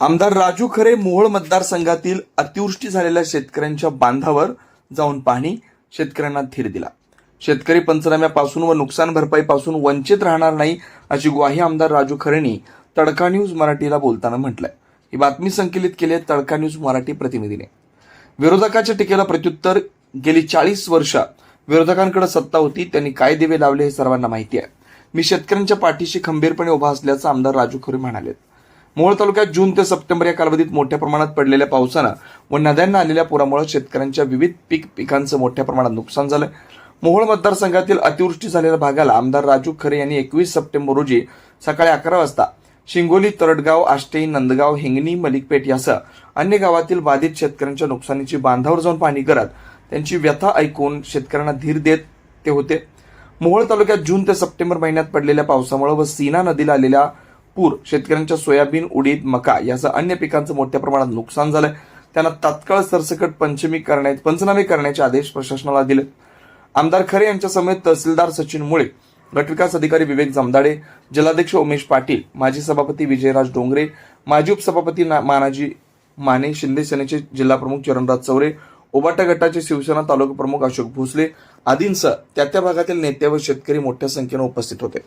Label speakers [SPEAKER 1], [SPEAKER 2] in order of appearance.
[SPEAKER 1] आमदार राजू खरे मोहोळ मतदारसंघातील अतिवृष्टी झालेल्या शेतकऱ्यांच्या बांधावर जाऊन पाहणी. शेतकऱ्यांना धीर दिला. शेतकरी पंचनाम्यापासून व नुकसान भरपाईपासून वंचित राहणार नाही अशी ग्वाही आमदार राजू खरेंनी तडका न्यूज मराठीला बोलताना म्हटलंय. ही बातमी संकलित केली आहे तडका न्यूज मराठी प्रतिनिधीने. विरोधकाच्या टीकेला प्रत्युत्तर गेली चाळीस वर्ष. विरोधकांकडे सत्ता होती त्यांनी काय दिवे लावले हे सर्वांना माहिती आहे. मी शेतकऱ्यांच्या पाठीशी खंबीरपणे उभा असल्याचं आमदार राजू खरे म्हणाले मोहोळ तालुक्यात जून ते सप्टेंबर या कालावधीत मोठ्या प्रमाणात पडलेल्या पावसानं व नद्यांना आलेल्या पुरामुळे शेतकऱ्यांच्या विविध पीक पिकांचं मोठ्या प्रमाणात नुकसान झालं. मोहोळ मतदारसंघातील अतिवृष्टी झालेल्या भागाला आमदार राजू खरे यांनी एकवीस सप्टेंबर रोजी सकाळी अकरा वाजता शिंगोली तरडगाव आष्टे नंदगाव हिंगणी मलिकपेठ यासह अन्य गावातील बाधित शेतकऱ्यांच्या नुकसानीची बांधावर जाऊन पाहणी करत त्यांची व्यथा ऐकून शेतकऱ्यांना धीर देत ते होते. मोहोळ तालुक्यात जून ते सप्टेंबर महिन्यात पडलेल्या पावसामुळे व सीना नदीला आलेल्या पूर शेतकऱ्यांच्या सोयाबीन उडीद मका यासह अन्य पिकांचं मोठ्या प्रमाणात नुकसान झालंय. त्यांना तात्काळ सरसकट पंचमी करण्या पंचनामे करण्याचे आदेश प्रशासनाला दिले. आमदार खरे यांच्या समेत तहसीलदार सचिन मुळे गटविकास अधिकारी विवेक जमदाडे जिल्हाध्यक्ष उमेश पाटील माजी सभापती विजयराज डोंगरे माजी उपसभापती ना- मानाजी माने शिंदे सेनेचे जिल्हाप्रमुख चरणराज चौरे ओबाटा गटाचे शिवसेना तालुका प्रमुख अशोक भोसले आदींसह त्या त्या भागातील नेते व शेतकरी मोठ्या संख्येने उपस्थित होते.